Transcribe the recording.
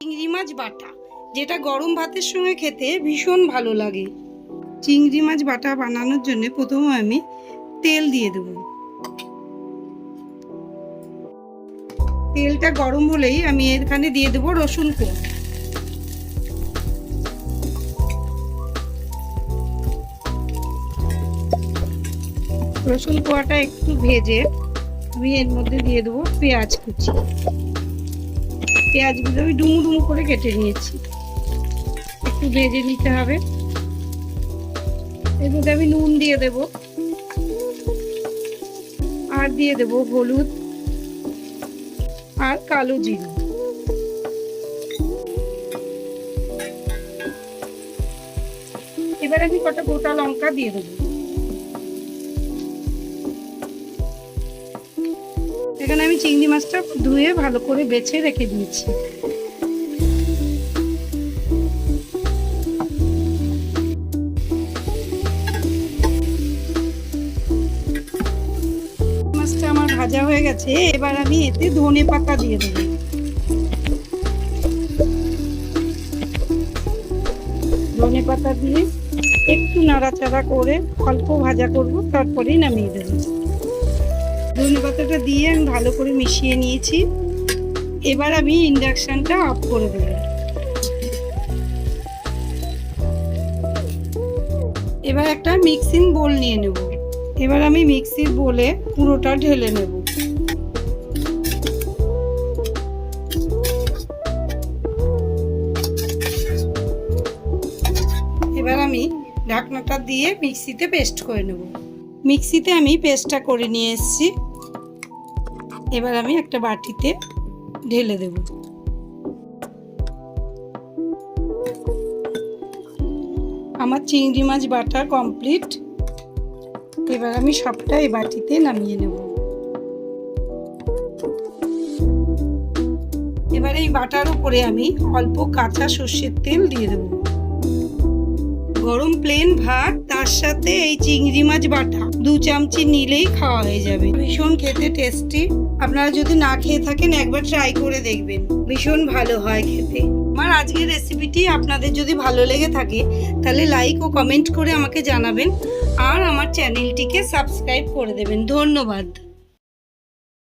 চিংড়ি মাছ বাটা, যেটা গরম ভাতের সঙ্গে খেতে ভীষণ ভালো লাগে। চিংড়ি মাছ বাটা বানানোর জন্য প্রথমে আমি তেল দিয়ে দেব। তেলটা গরম হলেই আমি এখানে দিয়ে দেবো রসুন কোয়া রসুন কোয়াটা একটু ভেজে আমি এর মধ্যে দিয়ে দেবো পেঁয়াজ কুচি। পেঁয়াজগুলো আমি ডুমু ডুমু করে কেটে নিয়েছি। একটু ভেজে নিতে হবে। এর মধ্যে আমি নুন দিয়ে দেব। আর দিয়ে দেব হলুদ আর কালো জিরে। এবার আমি কটা গোটা লঙ্কা দিয়ে দেবো। এখানে আমি চিংড়ি মাছটা ধুয়ে ভালো করে বেছে রেখে দিয়েছি। মাছটা আমার ভাজা হয়ে গেছে, এবার আমি এতে ধনে পাতা দিয়ে দেবো। ধনে পাতা দিয়ে একটু নাড়াচাড়া করে অল্প ভাজা করব, তারপরেই নামিয়ে দেবো। ধনে পাতাটা দিয়ে আমি ভালো করে মিশিয়ে নিয়েছি। এবার আমি ইন্ডাকশানটা অফ করে দেব। এবার একটা মিক্সিং বোল নিয়ে নেব। এবার আমি মিক্সির বোলে পুরোটা ঢেলে নেব। এবার আমি ঢাকনাটা দিয়ে মিক্সিতে পেস্ট করে নেব। মিক্সিতে আমি পেস্টটা করে নিয়ে এসেছি। এবার আমি একটা বাটিতে ঢেলে দেব। আমার চিংড়ি মাছ বাটা কমপ্লিট। এবার আমি সবটা এই বাটিতে নামিয়ে নেব। এবার এই বাটার উপরে আমি অল্প কাঁচা সর্ষের তেল দিয়ে দেবো। গরম প্লেন ভাত, তার সাথে এই চিংড়ি মাছ বাটা। দু চামচি নিলেই খাওয়া হয়ে যাবে। ভীষণ খেতে টেস্টি আপনারা যদি না খেয়ে থাকেন, একবার ট্রাই করে দেখবেন। ভীষণ ভালো হয় খেতে। আমার আজকের রেসিপিটি আপনাদের যদি ভালো লেগে থাকে, তাহলে লাইক ও কমেন্ট করে আমাকে জানাবেন। আর আমার চ্যানেলটিকে সাবস্ক্রাইব করে দেবেন। ধন্যবাদ।